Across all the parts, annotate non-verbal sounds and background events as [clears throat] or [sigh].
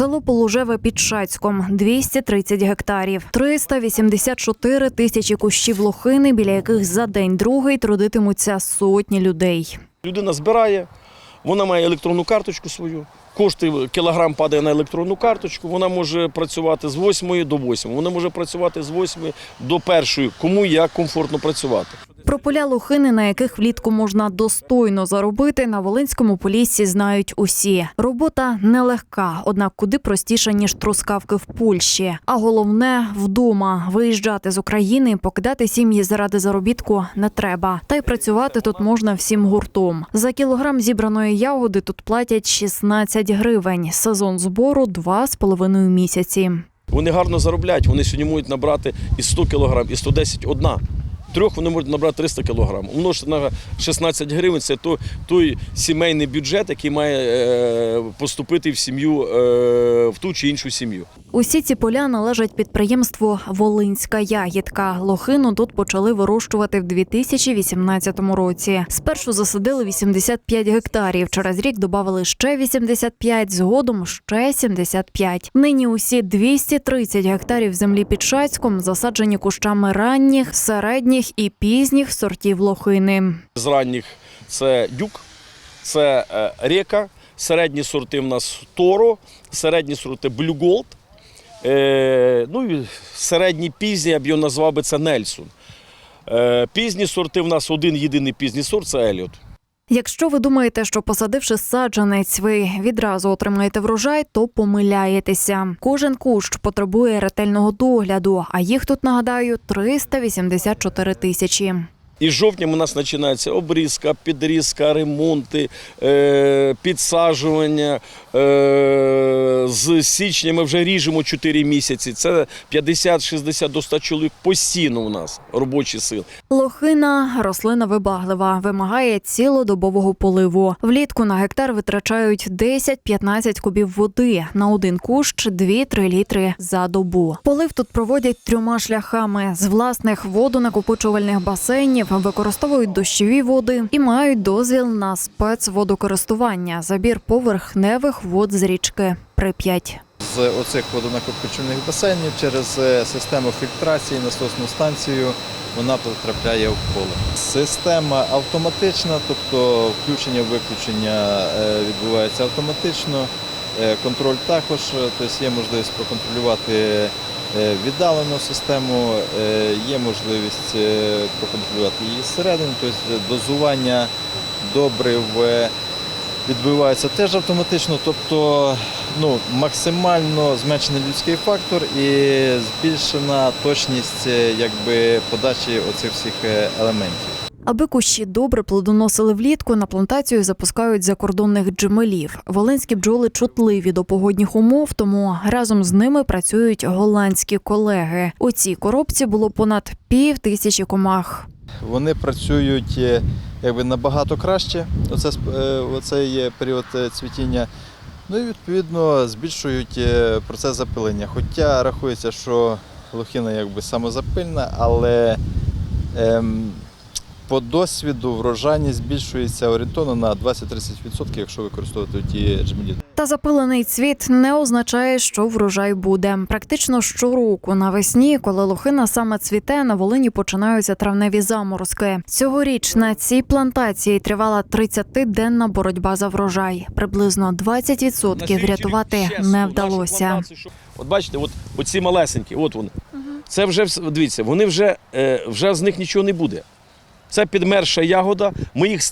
Село Полужеве під Шацьком 230 гектарів, 384 тисячі кущів лохини, біля яких за день другий трудитимуться сотні людей. Людина збирає, вона має електронну карточку свою. Кошти кілограм падає на електронну карточку. Вона може працювати з 8 до 8, вона може працювати з 8 до 1, кому як комфортно працювати. Про поля лохини, на яких влітку можна достойно заробити, на Волинському поліссі знають усі. Робота нелегка, однак куди простіша, ніж трускавки в Польщі. А головне вдома виїжджати з України, покидати сім'ї заради заробітку не треба. Та й працювати тут можна всім гуртом. За кілограм зібраної ягоди тут платять 16 гривень. Сезон збору два з половиною місяці. Вони гарно заробляють, вони сьогодні можуть набрати і 100 кг, і 110 одна. Трьох вони можуть набрати 300 кг. Умножити на 16 гривень це той, той сімейний бюджет, який має е, поступити в сім'ю е, в ту чи іншу сім'ю. Усі ці поля належать підприємству Волинська ягідка. Лохину тут почали вирощувати в 2018 році. Спершу засадили 85 гектарів. Через рік додали ще 85, згодом ще 75. Нині усі 230 гектарів землі під Шацьком засаджені кущами ранніх, середніх і пізніх сортів лохини. З ранніх це дюк, це е, река, середні сорти в нас торо, середні сорти блюголд. Е, ну і середні пізні, я б його назвав би це Нельсон. Е, пізні сорти в нас один єдиний пізній сорт це Еліот. Якщо ви думаєте, що посадивши саджанець, ви відразу отримаєте врожай, то помиляєтеся. Кожен кущ потребує ретельного догляду, а їх тут нагадаю 384 тисячі. І з у нас починається обрізка, підрізка, ремонти, е, підсаджування. Е, з січня ми вже ріжемо 4 місяці. Це 50-60 до 100 чоловік постійно у нас робочі сили. Лохина рослина вибаглива, вимагає цілодобового поливу. Влітку на гектар витрачають 10-15 кубів води на один кущ 2-3 літри за добу. Полив тут проводять трьома шляхами з власних водонакопичувальних басейнів, використовують дощові води і мають дозвіл на спецводокористування, забір поверхневих вод з річки Прип'ять. з оцих водонакопичувальних басейнів через е, систему фільтрації, насосну станцію вона потрапляє в поле. Система автоматична, тобто включення-виключення е, відбувається автоматично. Е, Контроль також, тобто є можливість проконтролювати віддалену систему, е, є можливість е, проконтролювати її зсередини, тобто дозування добрив е, відбувається теж автоматично, тобто ну, максимально зменшений людський фактор і збільшена точність е, якби, подачі оцих всіх е, елементів. Аби кущі добре плодоносили влітку, на плантацію запускають закордонних джемелів. Волинські бджоли чутливі до погодних умов, тому разом з ними працюють голландські колеги. У цій коробці було понад пів тисячі комах. Вони працюють е, якби, набагато краще. Оце, е, оце є період е, цвітіння. Ну і відповідно збільшують процес запилення. Хоча рахується, що лохина якби самозапильна, але ем, по досвіду врожайність збільшується орієнтовно на 20-30%, якщо використовувати ті джмелі. Та запилений цвіт не означає, що врожай буде. Практично щороку навесні, коли лохина саме цвіте, на Волині починаються травневі заморозки. Цьогоріч на цій плантації тривала 30-денна боротьба за врожай. Приблизно 20% врятувати не вдалося. От бачите, от оці малесенькі, от вони. Це вже дивіться, вони вже, е, вже з них нічого не буде. Це підмерша ягода. Ми їх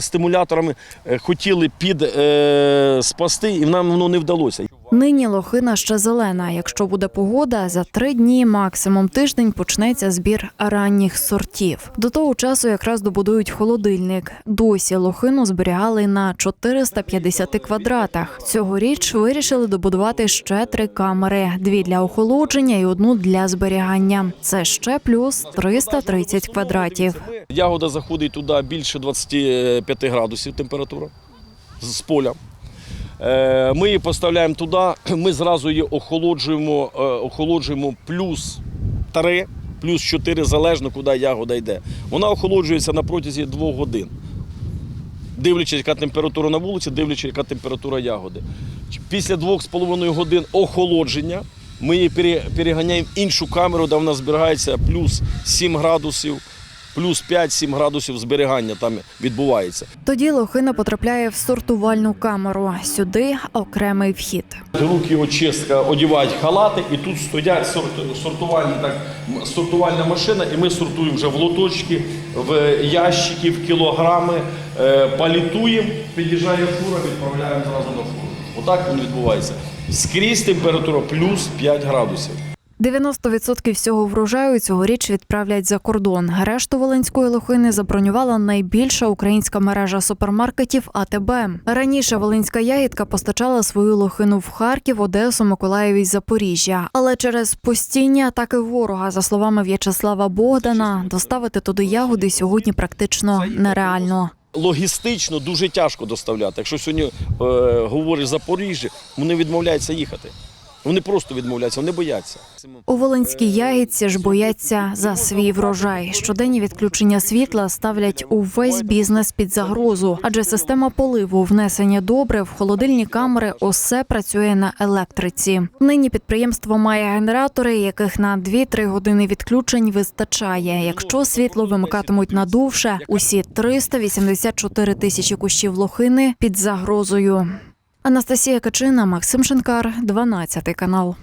стимуляторами е, хотіли під е, спасти, і нам воно не вдалося. Нині лохина ще зелена. Якщо буде погода, за три дні, максимум тиждень, почнеться збір ранніх сортів. До того часу якраз добудують холодильник. Досі лохину зберігали на 450 квадратах. Цьогоріч вирішили добудувати ще три камери: дві для охолодження і одну для зберігання. Це ще плюс 330 квадратів. Ягода заходить туди більше 25 градусів температура з поля. Е, Ми її поставляємо туди, [clears throat] ми зразу її охолоджуємо, е, охолоджуємо плюс 3, плюс 4, залежно куди ягода йде. Вона охолоджується на протязі 2 годин. Дивлячись, яка температура на вулиці, дивлячись, яка температура ягоди. Після двох з половиною годин охолодження ми її переганяємо в іншу камеру, де в нас зберігається плюс 7 градусів, плюс 5-7 градусів зберігання там відбувається. Тоді лохина потрапляє в сортувальну камеру. Сюди окремий вхід. Руки очистка, одягають халати, і тут стоять сорт- сортувальні, так, сортувальна машина, і ми сортуємо вже в лоточки, в ящики, в кілограми, е, палітуємо, під'їжджає фура, відправляємо зразу на фуру. Отак він відбувається. Скрізь температура плюс 5 градусів. 90% всього врожаю цьогоріч відправлять за кордон. Решту волинської лохини забронювала найбільша українська мережа супермаркетів АТБ. Раніше волинська ягідка постачала свою лохину в Харків, Одесу, Миколаїв і Запоріжжя. Але через постійні атаки ворога, за словами В'ячеслава Богдана, доставити туди ягоди сьогодні практично нереально. Логістично дуже тяжко доставляти. Якщо сьогодні е, говориш Запоріжжя, вони відмовляються їхати. Вони просто відмовляються, вони бояться. У Волинській ягідці ж бояться за свій врожай. Щоденні відключення світла ставлять увесь бізнес під загрозу, адже система поливу, внесення добрив, холодильні камери усе працює на електриці. Нині підприємство має генератори, яких на 2-3 години відключень вистачає. Якщо світло вимикатимуть надовше, усі 384 тисячі кущів лохини під загрозою. Анастасія Качина, Максим Шинкар, 12 канал.